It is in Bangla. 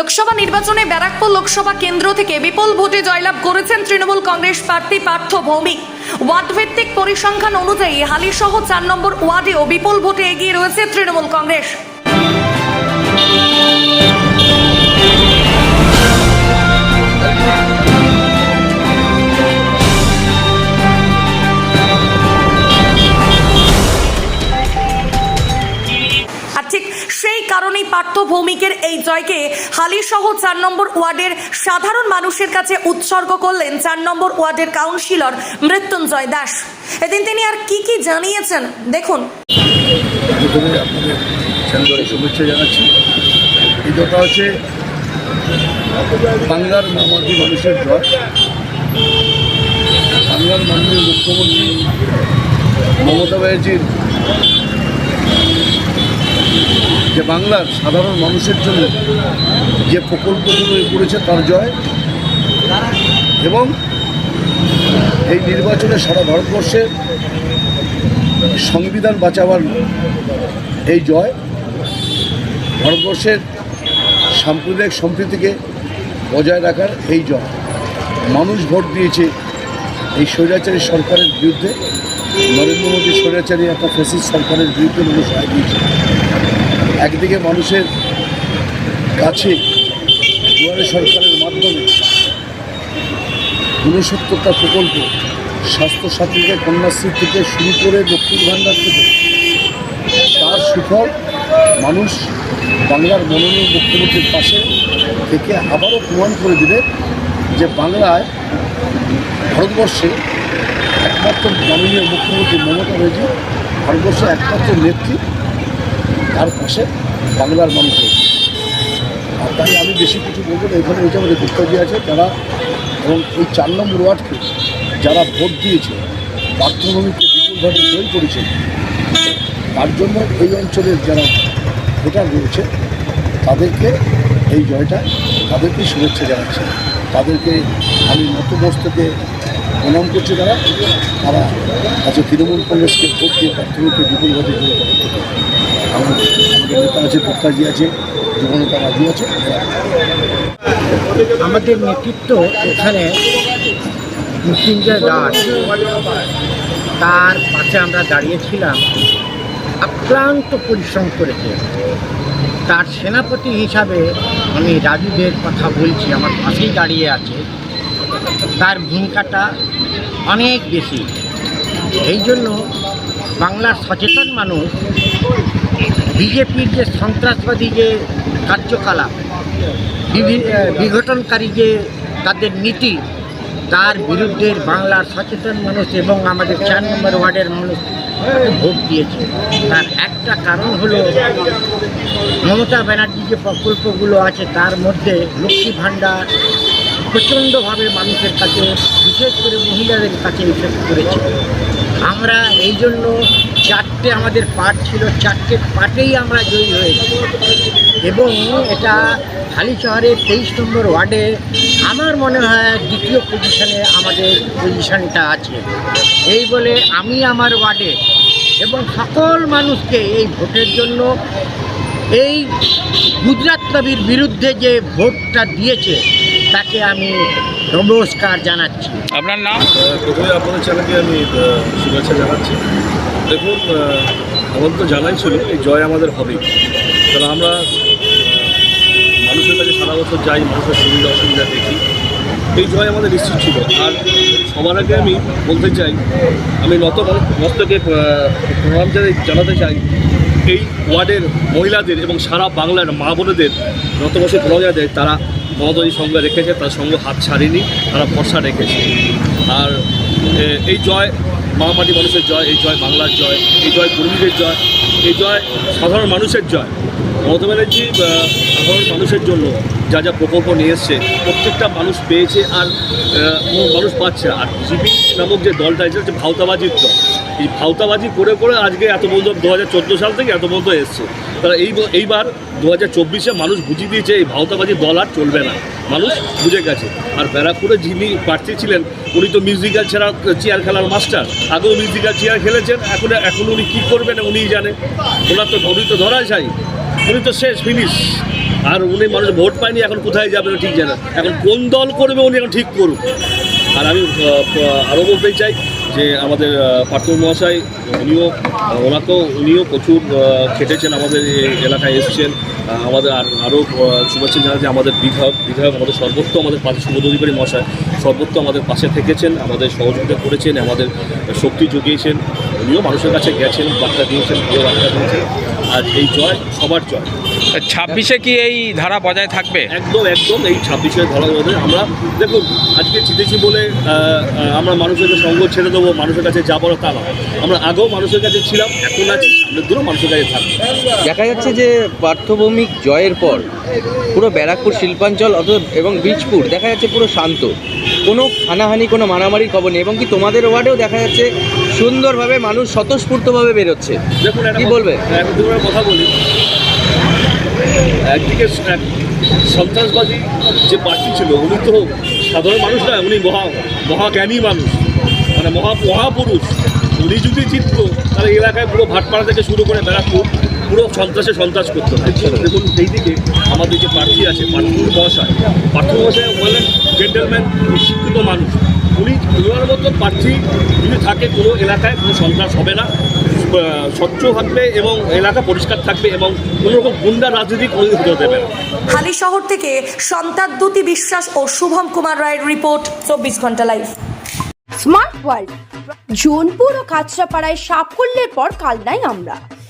লোকসভা নির্বাচনে ব্যারাকপুর লোকসভা কেন্দ্র থেকে বিপুল ভোটে জয়লাভ করেছেন তৃণমূল কংগ্রেস প্রার্থী পার্থ ভৌমিক। ওয়ার্ড ভিত্তিক পরিসংখ্যান অনুযায়ী হালিসহ চার নম্বর ওয়ার্ডেও বিপুল ভোটে এগিয়ে রয়েছে তৃণমূল কংগ্রেস। সেই কারণেই পার্থ ভৌমিকের এই জয়কে হালিসহ চার নম্বর ওয়ার্ডের সাধারণ মানুষের কাছে উৎসর্গ করলেন চার নম্বর ওয়ার্ডের কাউন্সিলর মৃত্যুঞ্জয় দাস। এদিন তিনি আর কি কি জানিয়েছেন? দেখুন। শুভেচ্ছা জানাচ্ছি। হচ্ছে বাংলার মানুষের জয় বাংলার মাননীয় মুখ্যমন্ত্রী মমতা ব্যানার্জির যে বাংলার সাধারণ মানুষের জন্য যে প্রকল্পগুলো করেছে তার জয় এবং এই নির্বাচনে সারা ভারতবর্ষে সংবিধান বাঁচাবার এই জয় ভারতবর্ষের সাম্প্রদায়িক সম্প্রীতিকে বজায় রাখার এই জয়। মানুষ ভোট দিয়েছে এই স্বৈরাচারী সরকারের বিরুদ্ধে। নরেন্দ্র মোদী স্বৈরাচারী একটা ফেসিস সরকারের বিরুদ্ধে মানুষ দিয়েছে। একদিকে মানুষের কাছে দুয়ারে সরকারের মাধ্যমে ঊনসত্তরটা প্রকল্প স্বাস্থ্যসাথী থেকে কন্যাশ্রী থেকে শুরু করে দক্ষিণ ভাণ্ডার থেকে, তার সুফল মানুষ বাংলার মনোনীয় মুখ্যমন্ত্রীর পাশে থেকে আবারও প্রমাণ করে দিলে যে বাংলায় ভারতবর্ষে একমাত্র মাননীয় মুখ্যমন্ত্রী মমতা ব্যানার্জি, ভারতবর্ষের একমাত্র নেত্রী তার পাশে বাংলার মানুষ রয়েছে। আর তাই আমি বেশি কিছু বলব না, এখানে যে আমাদের গুপ্তাজি আছে, তারা এবং এই চার নম্বর ওয়ার্ডকে যারা ভোট দিয়েছে, পার্থভূমিকে বিপুলভাবে জয় করেছে, তার জন্য এই অঞ্চলের যারা ভোটার রয়েছে, তাদেরকে এই জয়টা তাদেরকে শুভেচ্ছা জানাচ্ছে। তাদেরকে আমি নতমস্তকে প্রণাম করছি তারা। তারা আজকে তৃণমূল কংগ্রেসকে ভোট দিয়ে প্রার্থীকে বিপুলভাবে জয় করার আছে আছে আছে আমাদের নেতৃত্ব এখানে মৃত্যুঞ্জয় দাস তার পাশে আমরা দাঁড়িয়েছিলাম আক্রান্ত পরিশ্রম করেছে তার সেনাপতি হিসাবে আমি রাজুদের কথা বলছি, আমার পাশেই দাঁড়িয়ে আছে। তার ভূমিকাটা অনেক বেশি। এই জন্য বাংলার সচেতন মানুষ বিজেপির যে সন্ত্রাসবাদী যে কার্যকলাপ বিঘটনকারী যে তাদের নীতি, তার বিরুদ্ধে বাংলার সচেতন মানুষ এবং আমাদের চার নম্বর ওয়ার্ডের মানুষ ভোট দিয়েছে। তার একটা কারণ হলো, মমতা ব্যানার্জি যে প্রকল্পগুলো আছে, তার মধ্যে লক্ষ্মী ভাণ্ডার প্রচণ্ডভাবে মানুষের কাছে, বিশেষ করে মহিলাদের কাছে ইফেক্ট করেছে। আমরা এই জন্য চারটে আমাদের পার্ট ছিল চারটে পার্টেই আমরা জয়ী হয়েছি। এবং এটা হালি শহরের তেইশ নম্বর ওয়ার্ডে আমার মনে হয় দ্বিতীয় পজিশনে আমাদের পজিশনটা আছে। এই বলে আমি আমার ওয়ার্ডে এবং সকল মানুষকে এই ভোটের জন্য এই গুজরাট নবীর বিরুদ্ধে যে ভোটটা দিয়েছে তাকে আমি নমস্কার জানাচ্ছি। আপনার নাম? আমি শুভেচ্ছা জানাচ্ছি। দেখুন আমাদের তো জানাই ছিল এই জয় আমাদের হবে কারণ আমরা মানুষের কাছে সারা বছর যাই মানুষের সুবিধা অসুবিধা দেখি। এই জয় আমাদের নিশ্চিত ছিল। আর সবার আগে আমি বলতে চাই আমি নত মস্তকে আহ, প্রণাম জানাতে চাই এই ওয়ার্ডের মহিলাদের এবং সারা বাংলার মা বোনেদের বছর প্রণাম জানাতে তারা মমতাজির সঙ্গে রেখেছে তার সঙ্গে হাত ছাড়েনি তারা ভরসা রেখেছে। আর এই জয় মহামাটি মানুষের জয়, এই জয় বাংলার জয়, এই জয় কর্মীদের জয়, এই জয় সাধারণ মানুষের জয়। মমতা ব্যানার্জি সাধারণ মানুষের জন্য যা যা প্রকল্প নিয়ে এসছে, প্রত্যেকটা মানুষ পেয়েছে আর মানুষ পাচ্ছে। আর জিপি নামক যে দলটা এসেছে হচ্ছে ভাওতাবাজির দল। এই ভাওতাবাজি করে করে আজকে এত পর্যন্ত দু হাজার চোদ্দ সাল থেকে এত পর্যন্ত এসছে। তারা এই এইবার দু হাজার চব্বিশে মানুষ বুঝিয়ে দিয়েছে, এই ভাওতাবাজি দল আর চলবে না। মানুষ বুঝে গেছে। আর ব্যারাকপুরে যিনি প্রার্থী ছিলেন, উনি তো মিউজিক্যাল ছাড়া চেয়ার খেলার মাস্টার আগেও মিউজিক্যাল চেয়ার খেলেছেন, এখন এখন উনি কী করবেন উনিই জানে। ওনার তো উনি তো ধরা যায় উনি তো শেষ ফিনিশ আর উনি মানুষ ভোট পায়নি, এখন কোথায় যাবে ঠিক জানে এখন কোন দল করবে উনি এখন ঠিক করুন আর আমি আরও বলতেই চাই যে আমাদের পার্থ মহাশয়, উনিও ওনাকেও, উনিও প্রচুর খেটেছেন আমাদের এলাকায় এসছেন। আমাদের আর আরও শুভেচ্ছা জানাচ্ছি আমাদের বিধায়ক বিধায়ক আমাদের সর্বত্র আমাদের পাশে সুবোধ অধিকারী মহাশয় সর্বত্র আমাদের পাশে থেকেছেন, আমাদের সহযোগিতা করেছেন, আমাদের শক্তি জুগিয়েছেন। উনিও মানুষের কাছে গেছেন, বার্তা দিয়েছেন প্রিয় বার্তা দিয়েছেন। আর এই জয় সবার জয়। ছাব্বিশে কি এই ধারা বজায় থাকবে? একদম একদম এই ছাব্বিশে ধরা ধরে আমরা দেখুন আজকে জিতেছি বলে আমরা মানুষের সঙ্গ ছেড়ে দেবো মানুষের কাছে যাব তা না আমরা আগেও মানুষের কাছে ছিলাম এখন আছি সামনের দিনও মানুষের কাছে থাকব। দেখা যাচ্ছে যে পার্থভৌমিক জয়ের পর পুরো ব্যারাকপুর শিল্পাঞ্চল অত এবং বীজপুর দেখা যাচ্ছে পুরো শান্ত। কোনো হানাহানি কোনো মারামারির খবর নেই। এবং কি তোমাদের ওয়ার্ডেও দেখা যাচ্ছে সুন্দরভাবে মানুষ স্বতঃস্ফূর্তভাবে বেরোচ্ছে। দেখুন কি বলবে? দুটো কথা বলি। একদিকে সন্ত্রাসবাদী যে পার্টি ছিল উনি তো সাধারণ মানুষ নয় উনি মহা মহাজ্ঞানী মানুষ। মানে মহা মহাপুরুষ। উনি যদি জিতত তাহলে এলাকায় পুরো ভাটপাড়া থেকে শুরু করে ব্যারাকপুর পুরো সন্ত্রাসে সন্ত্রাস করতে হবে দেখুন এই দিকে আমাদের যে প্রার্থী আছে পার্থুর মহাশয় পার্থ মহাশয় বলেন জেন্টেলম্যান শিক্ষিত মানুষ। উনি ওনার মতো প্রার্থী যদি থাকে কোনো এলাকায় কোনো সন্ত্রাস হবে না। স্বচ্ছ থাকবে এবং এলাকা পরিষ্কার থাকবে এবং কোনো রকম গুন্ডা রাজনীতি কোনো হতে দেবে না। হালি শহর থেকে সন্তাদ্যুতি বিশ্বাস ও শুভম কুমার রায়ের রিপোর্ট চব্বিশ ঘণ্টা লাইভ। স্মার্ট ওয়ার্ল্ড জোনপুর ও কাঁচরাপাড়ায় সাফল্যের পর কালনাই আমরা।